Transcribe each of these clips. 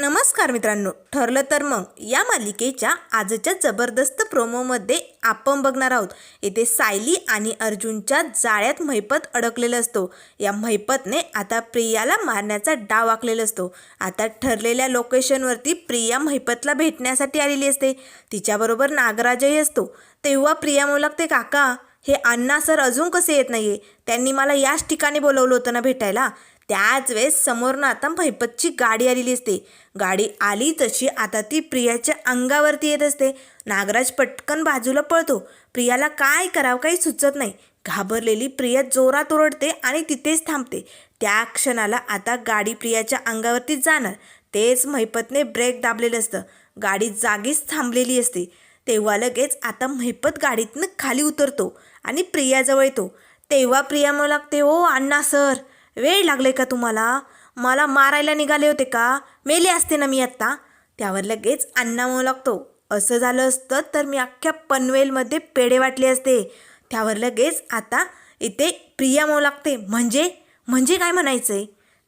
नमस्कार मित्रांनो ठरलं तर मग या मालिकेच्या आजच्या जबरदस्त प्रोमोमध्ये आपण बघणार आहोत. येथे सायली आणि अर्जुनच्या जाळ्यात महिपत अडकलेला असतो. या महिपतने आता प्रियाला मारण्याचा डाव आखलेला असतो. आता ठरलेल्या लोकेशनवरती प्रिया महिपतला भेटण्यासाठी आलेली असते. तिच्याबरोबर नागराजही असतो. तेव्हा प्रिया म्हणू लागते काका हे अण्णा सर अजून कसे येत नाहीये? त्यांनी मला याच ठिकाणी बोलवलं होतं ना भेटायला. त्याच वेळेस समोरनं आता भैपतची गाडी आलेली असते. गाडी आली तशी आता ती प्रियाच्या अंगावरती येत असते. नागराज पटकन बाजूला पळतो. प्रियाला काय करावं काही सुचत नाही. घाबरलेली प्रिया जोरात ओरडते आणि तिथेच थांबते. त्या क्षणाला आता गाडी प्रियाच्या अंगावरती जाणार. तेच महिपतने ब्रेक दाबलेलं असतं. गाडी जागीच थांबलेली असते. तेव्हा लगेच आता महिपत गाडीतनं खाली उतरतो आणि प्रियाजवळ येतो. तेव्हा प्रिया म्हणू लागते ओ अण्णा सर. वेळ लागले का तुम्हाला? मला मारायला निघाले होते का? मेले असते ना मी आत्ता. त्यावर लगेच अण्णा म्हणू लागतो असं झालं असतं तर मी अख्ख्या पनवेलमध्ये पेढे वाटले असते. त्यावर लगेच आता इथे प्रिया म्हणू लागते म्हणजे? म्हणजे काय म्हणायचं आहे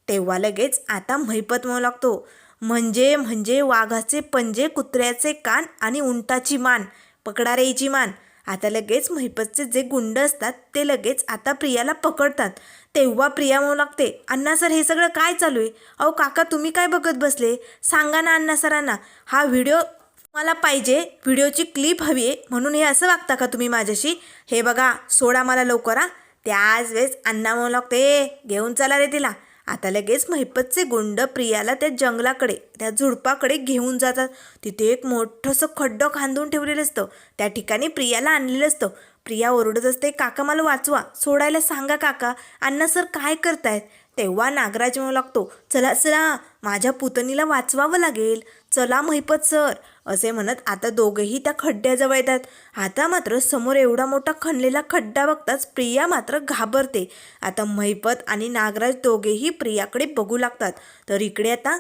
तेव्हा लगेच आता महिपत म्हणू लागतो म्हणजे म्हणजे वाघाचे पंजे कुत्र्याचे कान आणि उंटाची मान पकडारेची मान आता लगेच महिपतचे जे गुंड असतात ते लगेच आता प्रियाला पकडतात. तेव्हा प्रिया म्हणू लागते अण्णा सर हे सगळं काय चालू आहे? अहो काका तुम्ही काय बघत बसले? सांगा ना अण्णा सरांना. हा व्हिडिओ मला पाहिजे व्हिडिओची क्लिप हवी आहे म्हणून हे असं वागता का तुम्ही माझ्याशी? हे बघा सोडा मला लवकर हा. त्याच वेळेस अण्णा म्हणू लागते घेऊन चला रे तिला. आता लगेच महिपतचे गुंड प्रियाला त्या जंगलाकडे त्या झुडपाकडे घेऊन जातात. तिथे एक मोठंसं खड्डं खांदून ठेवलेलं असतं. त्या ठिकाणी प्रियाला आणलेलं असतं. प्रिया ओरडत असते काका मला वाचवा. सोडायला सांगा काका. अण्णा सर काय करतायत? तेव्हा नागराज म्हणू लागतो चला चला माझ्या पुतणीला वाचवावं लागेल. चला महिपत सर. असे म्हणत आता दोघेही त्या खड्ड्याजवळ येतात. आता मात्र समोर एवढा मोठा खणलेला खड्डा बघताच प्रिया मात्र घाबरते. आता महिपत आणि नागराज दोघेही प्रियाकडे बघू लागतात. तर इकडे आता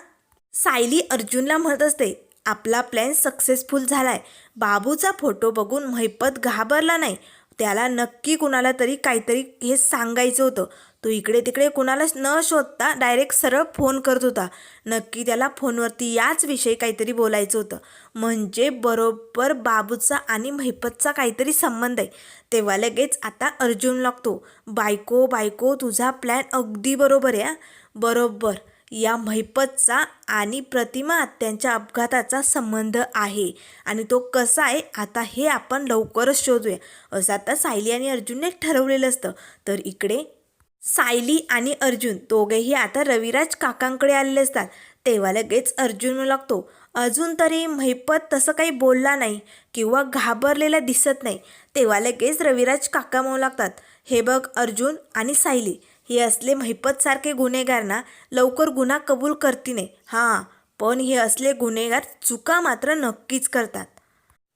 सायली अर्जुनला म्हणत असते आपला प्लॅन सक्सेसफुल झालाय. बाबूचा फोटो बघून महिपत घाबरला नाही. त्याला नक्की कुणाला तरी काहीतरी हे सांगायचं होतं. तो इकडे तिकडे कुणालाच न शोधता डायरेक्ट सरळ फोन करत होता. नक्की त्याला फोनवरती याच विषयी काहीतरी बोलायचं होतं. म्हणजे बरोबर बाबूचा आणि महिपतचा काहीतरी संबंध आहे. तेव्हा लगेच आता अर्जुन लागतो. बायको बायको तुझा प्लॅन अगदी बरोबर आहे बरोबर. या महिपतचा आणि प्रतिमा आत्यांच्या अपघाताचा संबंध आहे. आणि तो कसा आहे आता हे आपण लवकरच शोधूया. असं आता सायली आणि अर्जुनने ठरवलेलं असतं. तर इकडे सायली आणि अर्जुन दोघेही आता रविराज काकांकडे आलेले असतात. तेव्हा लगेच अर्जुन लागतो अजून तरी महिपत तसं काही बोलला नाही किंवा घाबरलेला दिसत नाही. तेव्हा लगेच रविराज काका म्हणू लागतात. हे बघ अर्जुन आणि सायली. हे असले महिपतसारखे गुन्हेगार ना लवकर गुन्हा कबूल करतीने हां पण हे असले गुन्हेगार चुका मात्र नक्कीच करतात.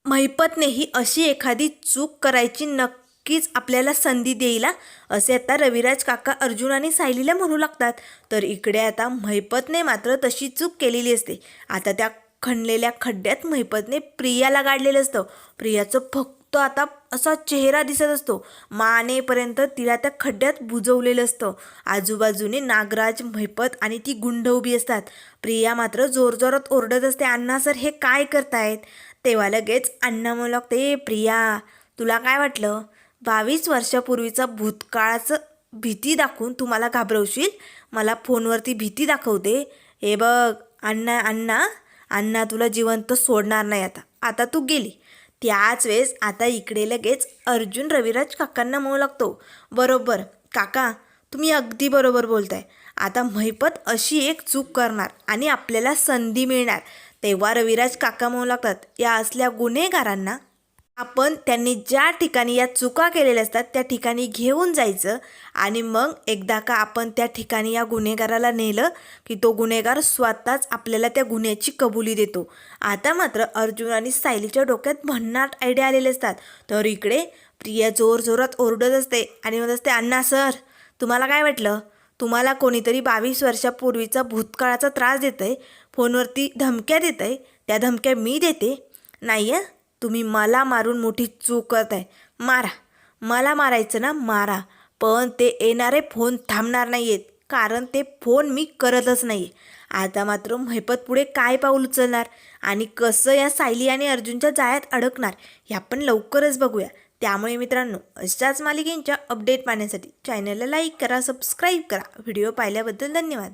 महिपतने ही अशी एखादी चूक करायची नक्कीच आपल्याला संधी देईला असे आता रविराज काका अर्जुन आणि सायलीला म्हणू लागतात. तर इकडे आता महिपतने मात्र तशी चूक केलेली असते. आता त्या खणलेल्या खड्ड्यात महिपतने प्रियाला गाडलेलं असतं. प्रियाचं फक्त तो आता असा चेहरा दिसत असतो. मानेपर्यंत तिला त्या खड्ड्यात बुजवलेलं असतं. आजूबाजूने नागराज मैपत आणि ती गुंड उभी असतात. प्रिया मात्र जोरजोरात ओरडत असते अण्णा सर हे काय करतायत? तेव्हा लगेच अण्णा म्हणू लागते प्रिया तुला काय वाटलं? बावीस वर्षापूर्वीचा भूतकाळाचं भीती दाखवून तू मला घाबरवशील? मला फोनवरती भीती दाखवते? हे बघ अण्णा अण्णा अण्णा तुला जिवंत सोडणार नाही आता. आता तू गेली. त्याच वेळेस आता इकडे लगेच अर्जुन रविराज काकांना म्हणू लागतो. बरोबर. काका तुम्ही अगदी बरोबर बोलताय. आता महिपत अशी एक चूक करणार आणि आपल्याला संधी मिळणार. तेव्हा रविराज काका म्हणू लागतात. या असल्या गुन्हेगारांना आपण त्यांनी ज्या ठिकाणी या चुका केलेल्या असतात त्या ठिकाणी घेऊन जायचं आणि मग एकदा का आपण त्या ठिकाणी या गुन्हेगाराला नेलं की तो गुन्हेगार स्वतःच आपल्याला त्या गुन्ह्याची कबुली देतो. आता मात्र अर्जुन आणि सायलीच्या डोक्यात भन्नाट आयडिया आलेले असतात. तर इकडे प्रिया जोर जोरात ओरडत असते आणि म्हणत असते अण्णा सर तुम्हाला काय वाटलं? तुम्हाला कोणीतरी बावीस वर्षापूर्वीचा भूतकाळाचा त्रास देत आहे फोनवरती धमक्या देत आहे त्या धमक्या मी देते? नाही आहे तुम्ही मला मारून मोठी चूक करताय. मारा. मला मारायचं ना मारा. पण ते येणारे फोन थांबणार नाही आहेत कारण ते फोन मी करतच नाही आता मात्र महिपत पुढे काय पाऊल उचलणार? आणि कसं या सायली आणि अर्जुनच्या जाळ्यात अडकणार? ह्या पण लवकरच बघूया. त्यामुळे मित्रांनो अशाच मालिकेंच्या अपडेट पाहण्यासाठी चॅनलला लाईक करा सबस्क्राईब करा. व्हिडिओ पाहिल्याबद्दल धन्यवाद.